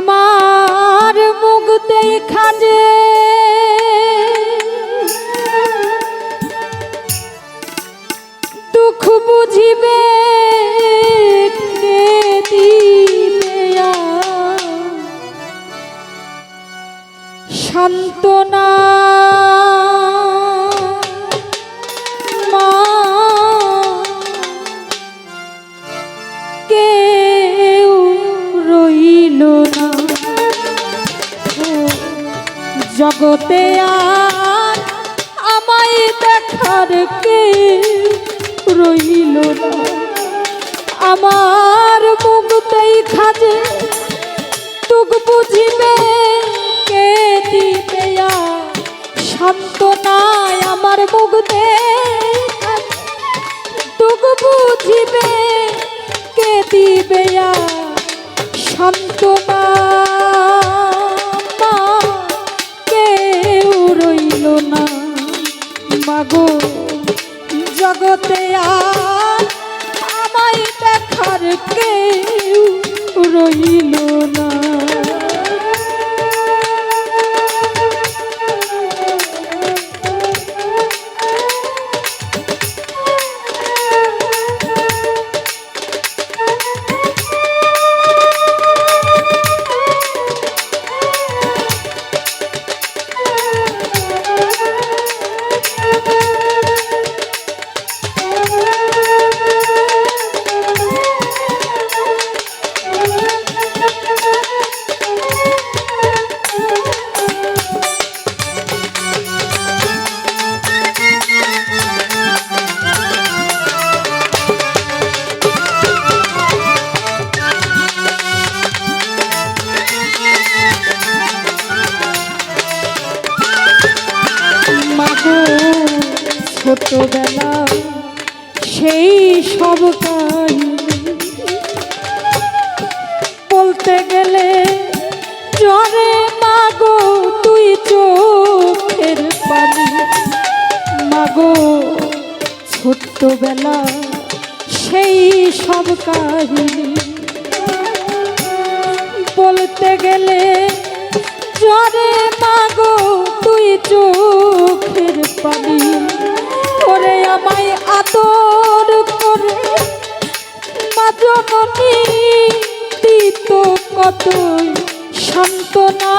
আমার জগতে আর আমায় দেখার কে রইল না। আমার মুখতেই খাজে তুক বুঝিবে কে দিবে সান্ত্বনায় আমার মুখ দেখা তুক বুঝিবে কে দিবে সান্ত্বনা জগতে আমায় দেখার কেউ রইল না। ছোটবেলা, সেই সব কাহিনী বলতে গেলে জরে, মাগো, তুই চোখের পানি। মাগো ছোট্টবেলা সেই সব কাহিনী বলতে গেলে জরে, মাগো, তুই চোখের পানি করে আমায় আদর করে। মাজনী দিত কতই সান্ত্বনা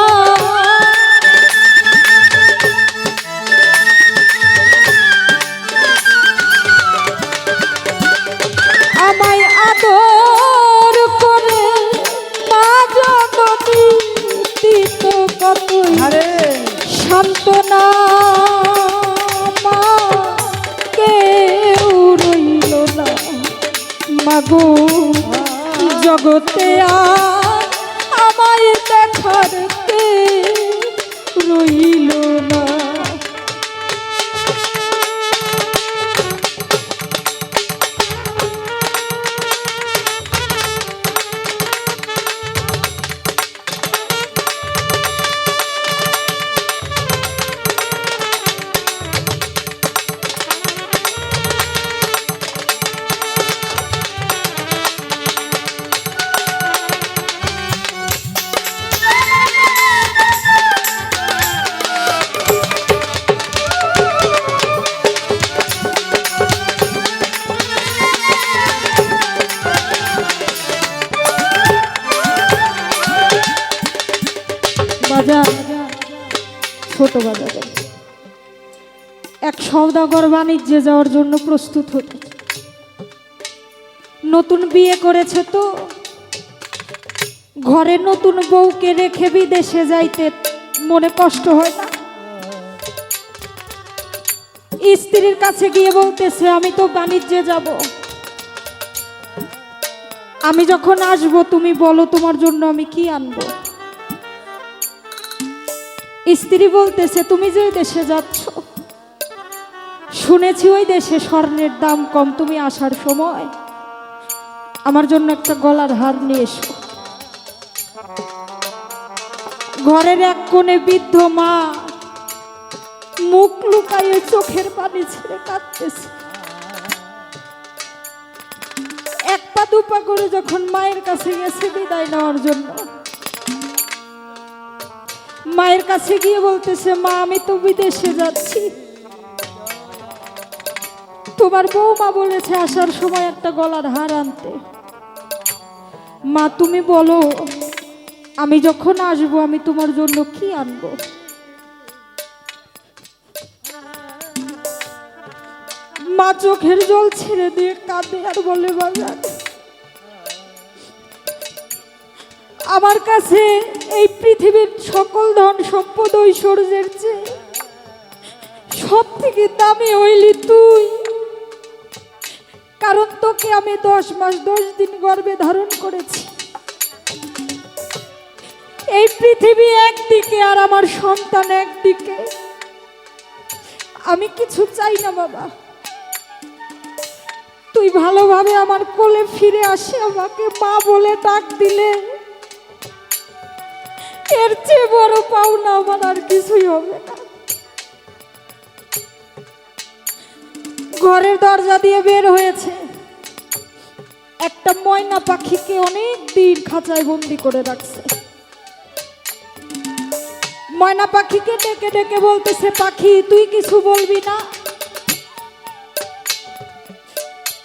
বাণিজ্যে যাওয়ার জন্য প্রস্তুত হতে নতুন বিয়ে করেছে তো। ঘরে নতুন বউকে রেখে বিদেশে যাইতে মনে কষ্ট হয় না? স্ত্রীর কাছে গিয়ে বলতেছে, আমি তো বাণিজ্যে যাব। আমি যখন আসব, তুমি বলো তোমার জন্য আমি কি আনব? স্ত্রী বলতেছে, তুমি যে দেশে যাচ্ছ শুনেছি ওই দেশে স্বর্ণের দাম কম, তুমি আসার সময় আমার জন্য একটা গলার হার নিয়ে এসো। ঘরের এক কোণে বৃদ্ধ মা মুখ লুকাইয়ে চোখের পানি ছেড়ে কাঁদতেছে। এক পা দুপা করে যখন মায়ের কাছে গেছে বিদায় নেওয়ার জন্য, মায়ের কাছে গিয়ে বলতেছে, মা, আমি তো বিদেশে যাচ্ছি। তোমার বৌমা বলেছে, আসার সময় একটা গলার হার আনতে। মা, তুমি বলো, আমি যখন আসব, আমি তোমার জন্য কি আনব? মা, চোখের জল ছেড়ে দিয়ে কাঁদে আর বলে বাজার আমার কাছে এই পৃথিবীর সকল ধন সম্পদ ঐশ্বর্যের চেয়ে সব থেকে দামি হইলি তুই। কারণ তোকে আমি দশ মাস, দশ দিন গর্ভে ধারণ করেছি। এই পৃথিবী একদিকে আর আমার সন্তান একদিকে। আমি কিছু চাই না, বাবা। তুই ভালোভাবে আমার কোলে ফিরে আসে, আমাকে মা বলে ডাক দিলে। এর চেয়ে বড় পাওনা আমার আর কিছুই হবে না। ঘরের দরজা দিয়ে বের হয়েছে। একটা ময়না পাখিকে অনেক দিন খাঁচায় বন্দি করে রাখছে। ময়না পাখিকে ডেকে ডেকে বলতেছে, পাখি, তুই কিছু বলবি না?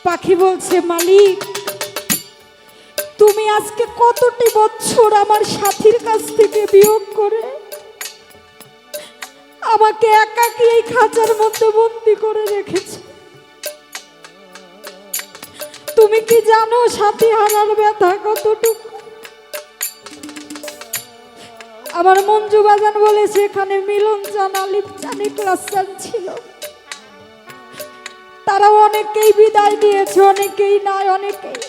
পাখি বলছে, মালিক, তুমি আজকে কতটি বছর আমার সাথীর কাছ থেকে বিয়োগ করে আমাকে একাকি এই খাঁচার মধ্যে বন্দি করে রেখেছে? তুমি কি জানো সাথী হারার ব্যথা কতটুকু? আমার মঞ্জু বাজান বলেছে এখানে মিলন চান আলিফ চান ক্লাস চান ছিল তারাও অনেকেই বিদায় দিয়েছে, অনেকেই নাই, অনেকেই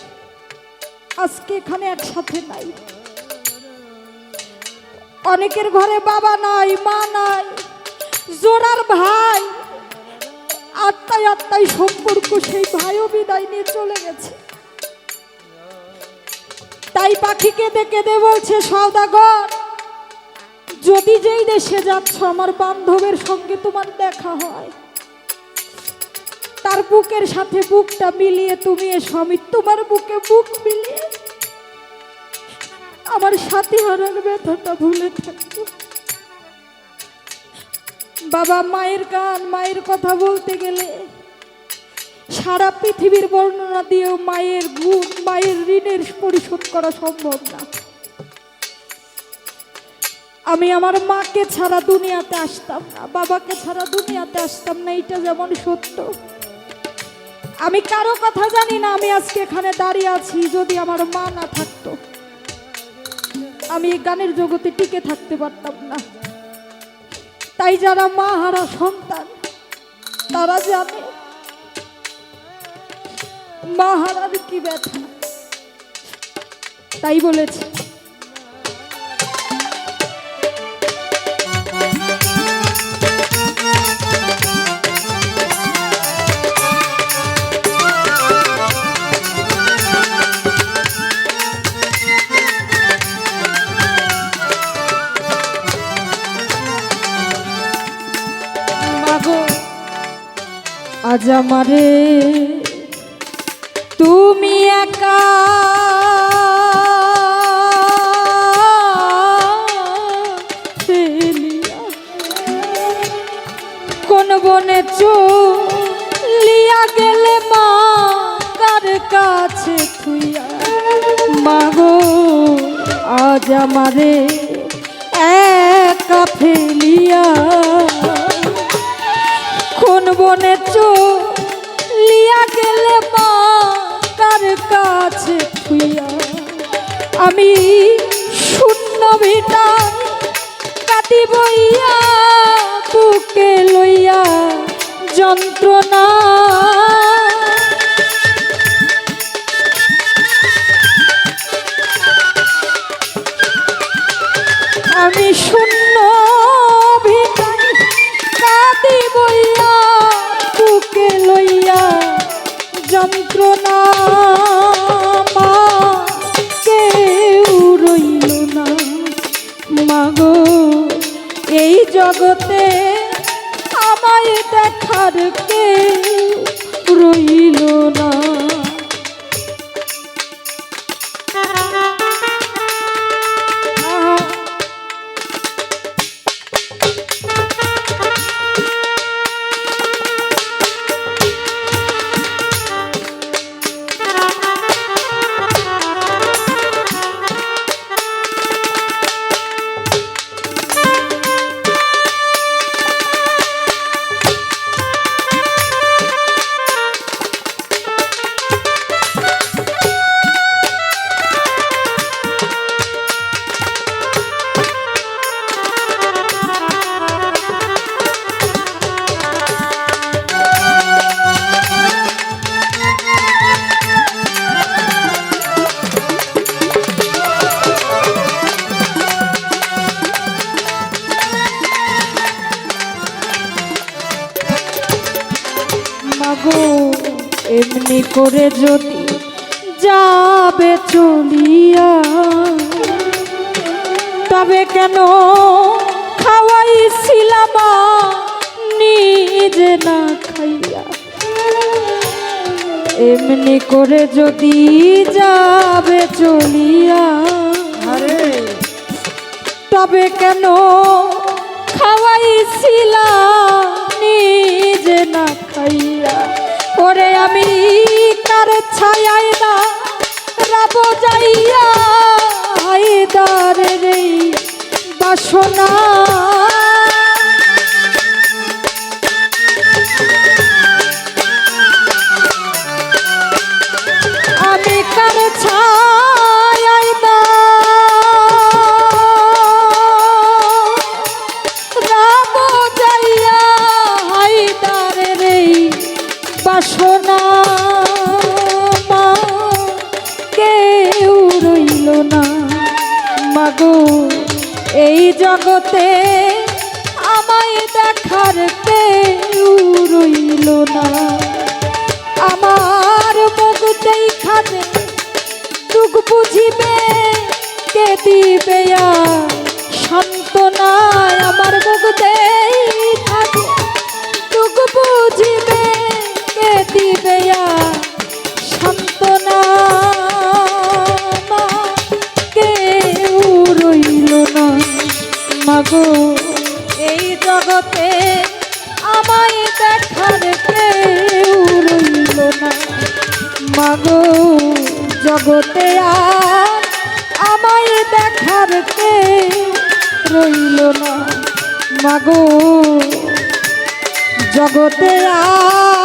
আজকে এখানে একসাথে নাই। অনেকের ঘরে বাবা নাই, মা নাই, জোড়ার ভাই আত্মায় আত্মায় সম্পর্ক, সেই ভাইও বিদায় নিয়ে চলে গেছে। তাই পাখিকে দেখে দে বলছে সৌদাগর যদি যেই দেশে যাচ্ছ, আমার বান্ধবের সঙ্গে তোমার দেখা হয়। তার বুকের সাথে বুকটা মিলিয়ে তুমি এসো, আমি তোমার বুকে বুক মিলিয়ে আমার সাথী হারার ব্যথাটা ভুলে থাকব। বাবা মায়ের গান, মায়ের কথা বলতে গেলে সারা পৃথিবীর বর্ণনা দিয়েও মায়ের গুণ, মায়ের ঋণের পরিশোধ করা সম্ভব না। আমি আমার মাকে ছাড়া দুনিয়াতে আসতাম না, বাবাকে ছাড়া দুনিয়াতে আসতাম না এটা যেমন সত্য। আমি কারও কথা জানি না, আমি আজকে এখানে দাঁড়িয়ে আছি যদি আমার মা না থাকতো। আমি এই গানের জগতে টিকে থাকতে পারতাম না। তাই যারা মা হারা সন্তান তারা জানে মা হারার কি ব্যথা? তাই বলেছে। আজ আমারে তুমি একা কোন বনে চলিয়া গেলে মা কার কাছে থুইয়া? মাগো, আজ আমারে একা ফেলিয়া কোন বনে চলিয়া কাছে থুইয়া আমি শূন্য ভিটা কাটি বইয়া বুকে লইয়া যন্ত্রণা। আমি শূন্য বইয়া লইয়া যন্ত্রণা। যদি যাবে চলিয়া তবে কেন খাওয়াইছিলাম নিজে না খাইয়া? এমনি করে যদি যাবে চলিয়া তবে কেন খাওয়াইছিলা নিজে না খাইয়া ওরে আমি কার ছায়াই না রাব যাইয়া দারে বাসনা জগতে আমায় দেখার কেউ রইল না। আমার মুখ দেখাতে দুঃখ বুঝিবে, কে দিবে সান্ত্বনায়? আমার মুখ দেখাতে দুঃখ বুঝিবে, কে দিবে জগতে আর আমায় দেখার কে রইল না? মাগো জগতে আর